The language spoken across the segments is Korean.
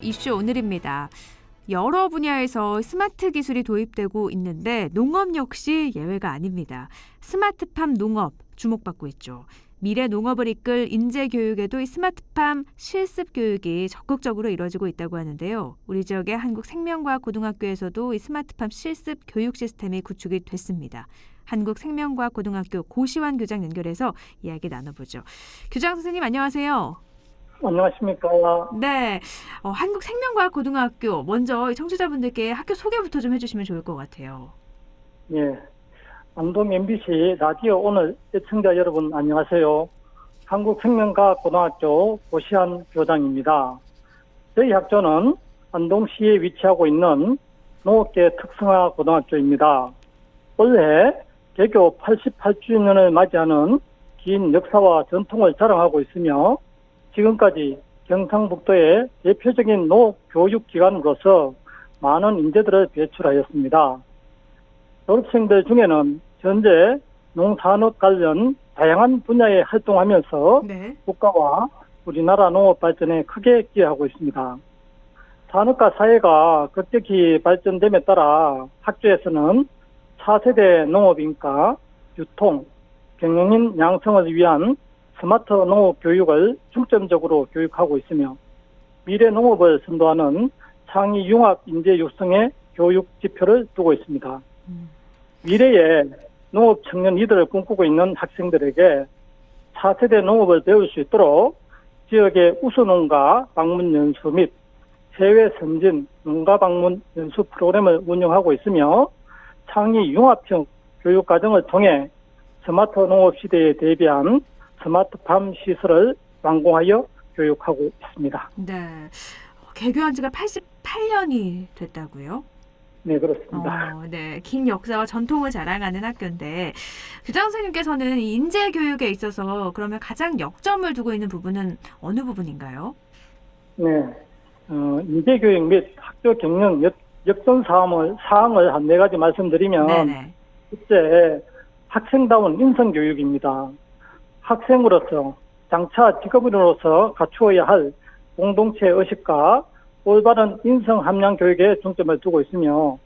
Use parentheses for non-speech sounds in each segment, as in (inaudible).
이슈 오늘입니다. 여러 분야에서 스마트 기술이 도입되고 있는데 농업 역시 예외가 아닙니다. 스마트팜 농업 주목받고 있죠. 미래 농업을 이끌 인재 교육에도 이 스마트팜 실습 교육이 적극적으로 이루어지고 있다고 하는데요. 우리 지역의 한국 생명과학 고등학교에서도 이 스마트팜 실습 교육 시스템이 구축이 됐습니다. 한국 생명과학 고등학교 고시환 교장 연결해서 이야기 나눠보죠. 교장 선생님 안녕하세요. 안녕하십니까. 네, 어, 한국생명과학고등학교 먼저 청취자분들께 학교 소개부터 좀 해주시면 좋을 것 같아요. 예. 안동 MBC 라디오 오늘 애청자 여러분 안녕하세요. 한국생명과학고등학교 고시한 교장입니다. 저희 학교는 안동시에 위치하고 있는 농업계 특성화 고등학교입니다. 올해 개교 88주년을 맞이하는 긴 역사와 전통을 자랑하고 있으며 지금까지 경상북도의 대표적인 농업 교육 기관으로서 많은 인재들을 배출하였습니다. 졸업생들 중에는 현재 농산업 관련 다양한 분야에 활동하면서 네. 국가와 우리나라 농업 발전에 크게 기여하고 있습니다. 산업과 사회가 급격히 발전됨에 따라 학교에서는 차세대 농업인과 유통, 경영인 양성을 위한 스마트 농업 교육을 중점적으로 교육하고 있으며 미래 농업을 선도하는 창의 융합 인재 육성의 교육 지표를 두고 있습니다. 음. 미래의 농업 청년 이들을 꿈꾸고 있는 학생들에게 차세대 농업을 배울 수 있도록 지역의 우수 농가 방문 연수 및 해외 선진 농가 방문 연수 프로그램을 운영하고 있으며 창의 융합형 교육 과정을 통해 스마트 농업 시대에 대비한 스마트팜 시설을 완공하여 교육하고 있습니다. 네. 어, 개교한 지가 88년이 됐다고요? 네, 그렇습니다. 어, 네. 긴 역사와 전통을 자랑하는 학교인데 교장 선생님께서는 이 인재 교육에 있어서 그러면 가장 역점을 두고 있는 부분은 어느 부분인가요? 네. 어, 인재 교육 및 학교 경영 역, 역선 사항을, 사항을 한 네 가지 말씀드리면. 첫째, 학생다운 인성 교육입니다. 학생으로서 장차 직업인으로서 갖추어야 할 공동체 의식과 올바른 인성 함량 교육에 중점을 두고 있으며,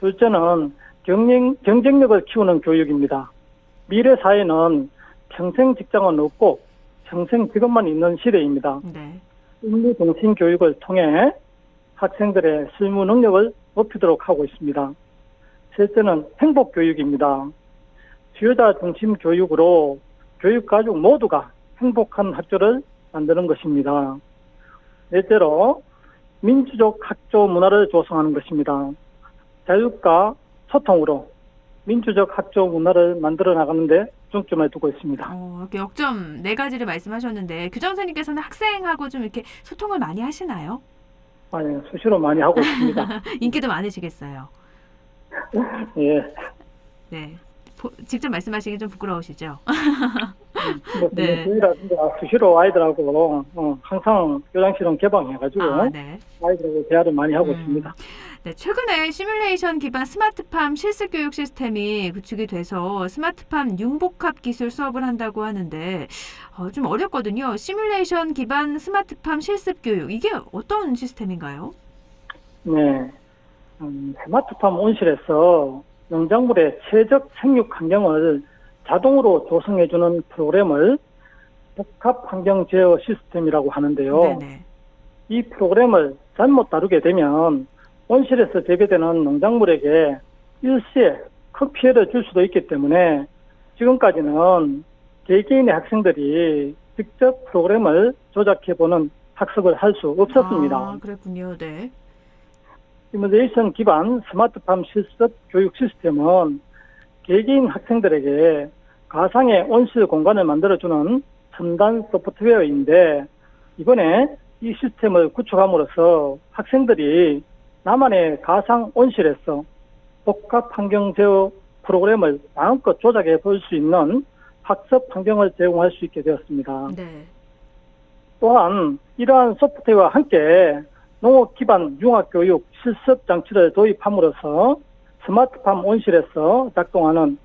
둘째는 경쟁, 경쟁력을 키우는 교육입니다. 미래 사회는 평생 직장은 없고 평생 직업만 있는 시대입니다. 네. 인류 정신 교육을 통해 학생들의 실무 능력을 높이도록 하고 있습니다. 셋째는 행복 교육입니다. 수요자 중심 교육으로 교육 가족 모두가 행복한 학교를 만드는 것입니다. 넷째로 민주적 학교 문화를 조성하는 것입니다. 자율과 소통으로 민주적 학교 문화를 만들어 나가는데 중점을 두고 있습니다. 어, 이렇게 역점 네 가지를 말씀하셨는데 교장 선생님께서는 학생하고 좀 이렇게 소통을 많이 하시나요? 아, 예, 수시로 많이 하고 있습니다. (laughs) 인기도 많으시겠어요. 예. 네. 보- 직접 말씀하시기 좀 부끄러우시죠? 뭐, 네. 수시로 아이들하고 어, 항상 교장실은 개방해가지고 아, 네. 아이들하고 대화를 많이 하고 음. 있습니다. 네, 최근에 시뮬레이션 기반 스마트팜 실습 교육 시스템이 구축이 돼서 스마트팜 융복합 기술 수업을 한다고 하는데 어, 좀 어렵거든요. 시뮬레이션 기반 스마트팜 실습 교육 이게 어떤 시스템인가요? 네, 음, 스마트팜 온실에서 농작물의 최적 생육 환경을 자동으로 조성해주는 프로그램을 복합 환경 제어 시스템이라고 하는데요. 네네. 이 프로그램을 잘못 다루게 되면 온실에서 재배되는 농작물에게 일시에 큰 피해를 줄 수도 있기 때문에 지금까지는 개개인의 학생들이 직접 프로그램을 조작해보는 학습을 할 수 없었습니다. 아, 그랬군요. 네. 시뮬레이션 기반 스마트팜 실습 교육 시스템은 개개인 학생들에게 가상의 온실 공간을 만들어주는 첨단 소프트웨어인데 이번에 이 시스템을 구축함으로써 학생들이 나만의 가상 온실에서 복합 환경 제어 프로그램을 마음껏 조작해 볼 수 있는 학습 환경을 제공할 수 있게 되었습니다. 네. 또한 이러한 소프트웨어와 함께 농업 기반 융합교육 실습 장치를 도입함으로써 스마트팜 온실에서 작동하는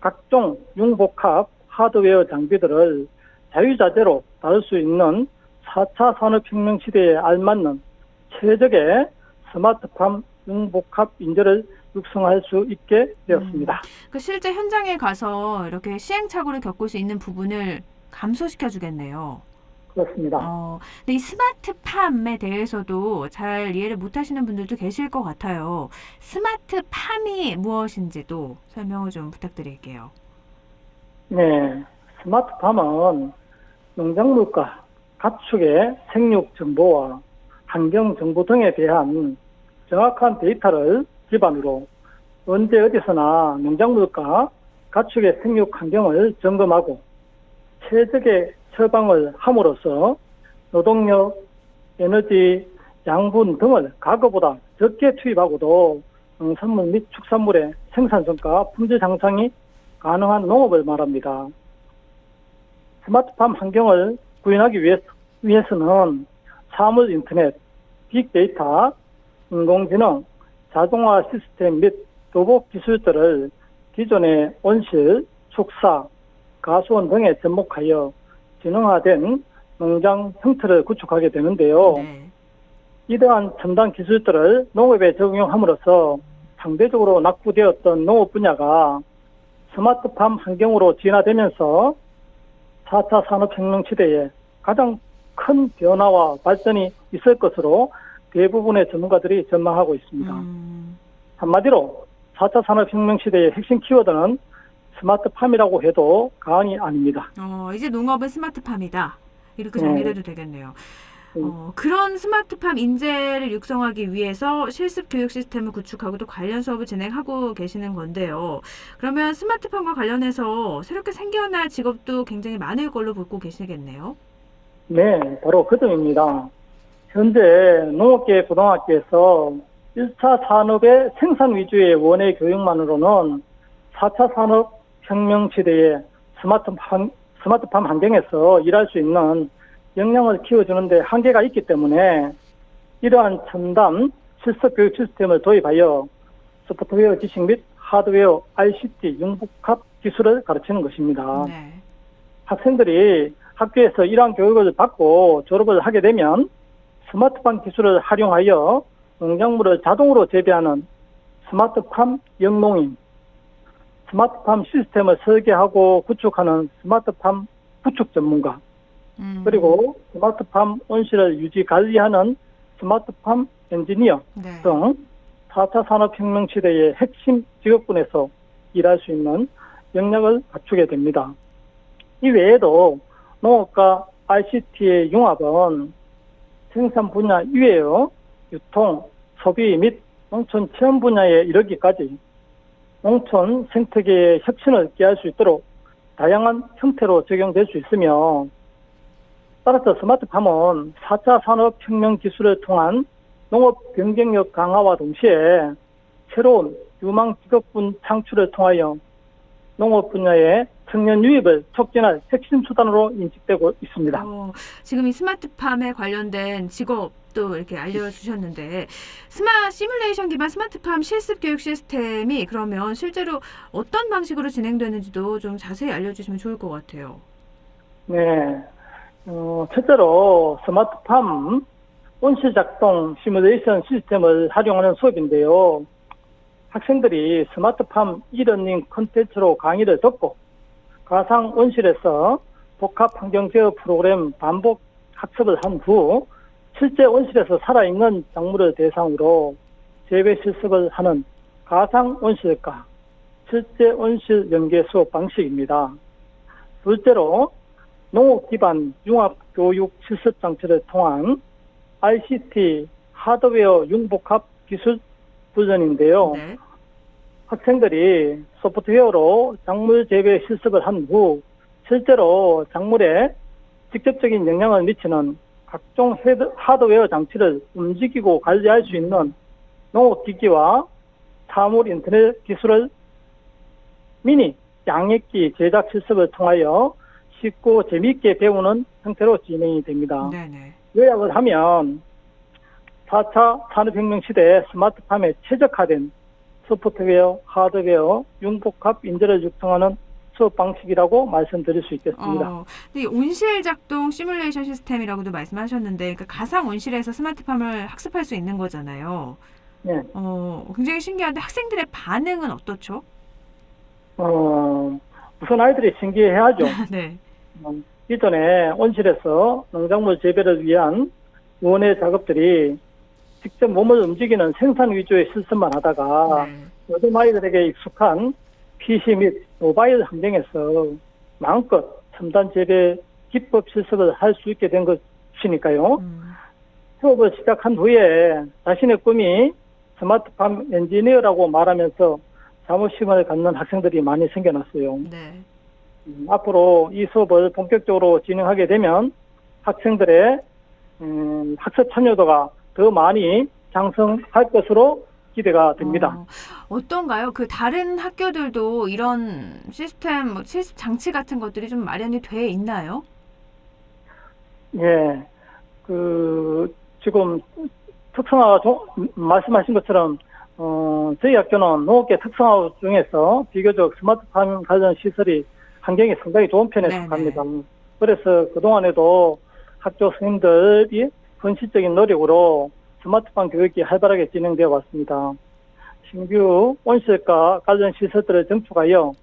각종 융복합 하드웨어 장비들을 자유자재로 다룰 수 있는 4차 산업혁명 시대에 알맞는 최적의 스마트팜 융복합 인재를 육성할 수 있게 되었습니다. 그 실제 현장에 가서 이렇게 시행착오를 겪을 수 있는 부분을 감소시켜 주겠네요. 그렇습니다. 어, 근데 이 스마트팜에 대해서도 잘 이해를 못 하시는 분들도 계실 것 같아요. 스마트팜이 무엇인지도 설명을 좀 부탁드릴게요. 네, 스마트팜은 농작물과 가축의 생육 정보와 환경 정보 등에 대한 정확한 데이터를 기반으로 언제 어디서나 농작물과 가축의 생육 환경을 점검하고 최적의 처방을 함으로써 노동력, 에너지, 양분 등을 과거보다 적게 투입하고도 농산물 및 축산물의 생산성과 품질 향상이 가능한 농업을 말합니다. 스마트팜 환경을 구현하기 위해, 위해서는 사물 인터넷, 빅데이터, 인공지능, 자동화 시스템 및 로봇 기술들을 기존의 온실, 축사, 가수원 등에 접목하여 진흥화된 농장 형태를 구축하게 되는데요. 네. 이러한 첨단 기술들을 농업에 적용함으로써 상대적으로 낙후되었던 농업 분야가 스마트팜 환경으로 진화되면서 4차 산업혁명 시대에 가장 큰 변화와 발전이 있을 것으로 대부분의 전문가들이 전망하고 있습니다. 음, 한마디로 4차 산업혁명 시대의 핵심 키워드는 스마트팜이라고 해도 과언이 아닙니다. 어, 이제 농업은 스마트팜이다. 이렇게 네. 정리를 해도 되겠네요. 음. 어, 그런 스마트팜 인재를 육성하기 위해서 실습 교육 시스템을 구축하고 또 관련 수업을 진행하고 계시는 건데요. 그러면 스마트팜과 관련해서 새롭게 생겨날 직업도 굉장히 많을 걸로 보고 계시겠네요. 네, 바로 그 점입니다. 현재 농업계 고등학교에서 1차 산업의 생산 위주의 원예 교육만으로는 4차 산업 시대의 스마트팜, 스마트팜 환경에서 일할 수 있는 역량을 키워주는데 한계가 있기 때문에 이러한 첨단 실습 교육 시스템을 도입하여 소프트웨어 지식 및 하드웨어 ICT 융복합 기술을 가르치는 것입니다. 네. 학생들이 학교에서 이러한 교육을 받고 졸업을 하게 되면 스마트팜 기술을 활용하여 농작물을 자동으로 재배하는 스마트팜 영농인, 스마트팜 시스템을 설계하고 구축하는 스마트팜 구축 전문가, 음, 그리고 스마트팜 온실을 유지 관리하는 스마트팜 엔지니어 네. 등 4차 산업혁명 시대의 핵심 직업군에서 일할 수 있는 역량을 갖추게 됩니다. 이 외에도 농업과 ICT의 융합은 생산 분야 이외에요, 유통, 소비 및 농촌 체험 분야에 이르기까지 농촌 생태계의 혁신을 꾀할 수 있도록 다양한 형태로 적용될 수 있으며 따라서 스마트팜은 4차 산업혁명 기술을 통한 농업 경쟁력 강화와 동시에 새로운 유망 직업군 창출을 통하여 농업 분야의 청년 유입을 촉진할 핵심 수단으로 인식되고 있습니다. 어, 지금 이 스마트팜에 관련된 직업도 이렇게 알려주셨는데 스마 시뮬레이션 기반 스마트팜 실습 교육 시스템이 그러면 실제로 어떤 방식으로 진행되는지도 좀 자세히 알려주시면 좋을 것 같아요. 네. 어, 첫째로 스마트팜 온실 작동 시뮬레이션 시스템을 활용하는 수업인데요. 학생들이 스마트팜 이러닝 콘텐츠로 강의를 듣고 가상 온실에서 복합 환경 제어 프로그램 반복 학습을 한 후 실제 온실에서 살아있는 작물을 대상으로 재배 실습을 하는 가상 온실과 실제 온실 연계 수업 방식입니다. 둘째로 농업 기반 융합 교육 실습 장치를 통한 ICT 하드웨어 융복합 기술 훈련인데요. 네. 학생들이 소프트웨어로 작물 재배 실습을 한 후 실제로 작물에 직접적인 영향을 미치는 각종 헤드- 하드웨어 장치를 움직이고 관리할 수 있는 농업기기와 사물 인터넷 기술을 미니 양액기 제작 실습을 통하여 쉽고 재미있게 배우는 형태로 진행이 됩니다. 네네. 요약을 하면 4차 산업혁명 시대의 스마트팜에 최적화된 소프트웨어, 하드웨어, 융복합 인재를 육성하는 수업 방식이라고 말씀드릴 수 있겠습니다. 어, 근데 온실 작동 시뮬레이션 시스템이라고도 말씀하셨는데, 그러니까 가상 온실에서 스마트팜을 학습할 수 있는 거잖아요. 네. 어, 굉장히 신기한데 학생들의 반응은 어떻죠? 어, 우선 아이들이 신기해하죠. (laughs) 네. 음, 이전에 온실에서 농작물 재배를 위한 원의 작업들이 직접 몸을 움직이는 생산 위주의 실습만 하다가 네. 요즘 아이들에게 익숙한 PC 및 모바일 환경에서 마음껏 첨단 재배 기법 실습을 할 수 있게 된 것이니까요. 음, 수업을 시작한 후에 자신의 꿈이 스마트팜 엔지니어라고 말하면서 자부심을 갖는 학생들이 많이 생겨났어요. 네. 음, 앞으로 이 수업을 본격적으로 진행하게 되면 학생들의 음, 학습 참여도가 더 많이 상승할 것으로 기대가 됩니다. 어, 어떤가요? 그 다른 학교들도 이런 시스템, 뭐 실습 장치 같은 것들이 좀 마련이 돼 있나요? 예, 그 지금 특성화 조- 말씀하신 것처럼 어, 저희 학교는 농업계 특성화 중에서 비교적 스마트팜 관련 시설이 환경이 상당히 좋은 편에 네네. 속합니다. 그래서 그 동안에도 학교 선생님들이 헌신적인 노력으로 스마트팜 교육이 활발하게 진행되어 왔습니다. 신규 온실과 관련 시설들을 증축하여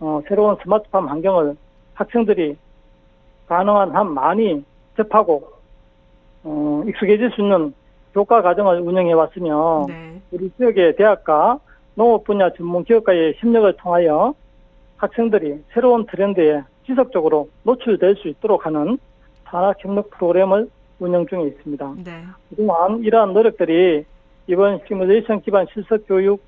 어, 새로운 스마트팜 환경을 학생들이 가능한 한 많이 접하고 어, 익숙해질 수 있는 교과 과정을 운영해 왔으며 네. 우리 지역의 대학과 농업 분야 전문 기업과의 협력을 통하여 학생들이 새로운 트렌드에 지속적으로 노출될 수 있도록 하는 산학 협력 프로그램을 운영 중에 있습니다. 네. 그동안 이러한 노력들이 이번 시뮬레이션 기반 실습 교육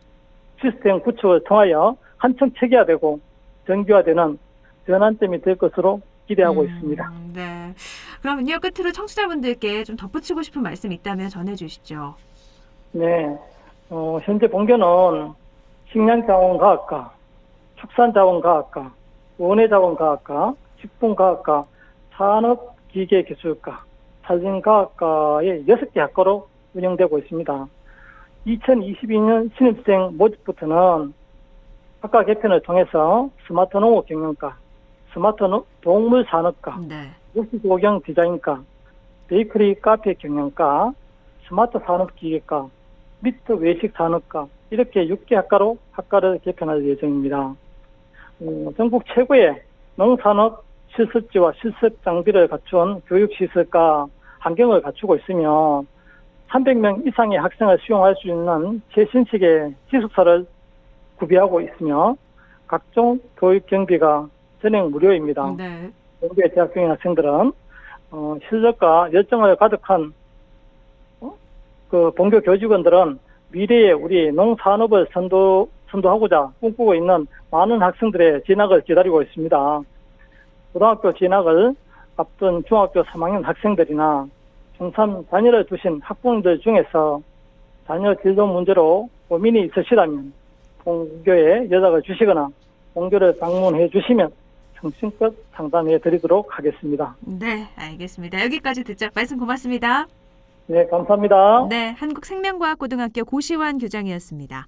시스템 구축을 통하여 한층 체계화되고 정교화되는 전환점이 될 것으로 기대하고 음, 있습니다. 네. 그럼요 끝으로 청취자분들께 좀 덧붙이고 싶은 말씀 있다면 전해주시죠. 네, 어, 현재 본교는 식량자원과학과, 축산자원과학과, 원예자원과학과, 식품과학과, 산업기계기술과, 산림과학과의 6개 학과로 운영되고 있습니다. 2022년 신입생 모집부터는 학과 개편을 통해서 스마트 농업 경영과, 스마트 농- 동물 산업과, 네. 육식오경 디자인과, 베이커리 카페 경영과, 스마트 산업기계과, 미트 외식 산업과 이렇게 6개 학과로 학과를 개편할 예정입니다. 어, 전국 최고의 농산업 실습지와 실습 장비를 갖춘 교육시설과 환경을 갖추고 있으며 300명 이상의 학생을 수용할 수 있는 최신식의 기숙사를 구비하고 있으며 각종 교육 경비가 전액 무료입니다. 네. 본교의 대학교인 학생들은 어, 실력과 열정을 가득한 어? 그 본교 교직원들은 미래의 우리 농산업을 선도 선도하고자 꿈꾸고 있는 많은 학생들의 진학을 기다리고 있습니다. 고등학교 진학을 앞둔 중학교 3학년 학생들이나 중3 자녀를 두신 학부모들 중에서 자녀 진로 문제로 고민이 있으시다면 본교에 연락을 주시거나 본교를 방문해 주시면 정신껏 상담해 드리도록 하겠습니다. 네, 알겠습니다. 여기까지 듣자. 말씀 고맙습니다. 네, 감사합니다. 네, 한국생명과학고등학교 고시환 교장이었습니다.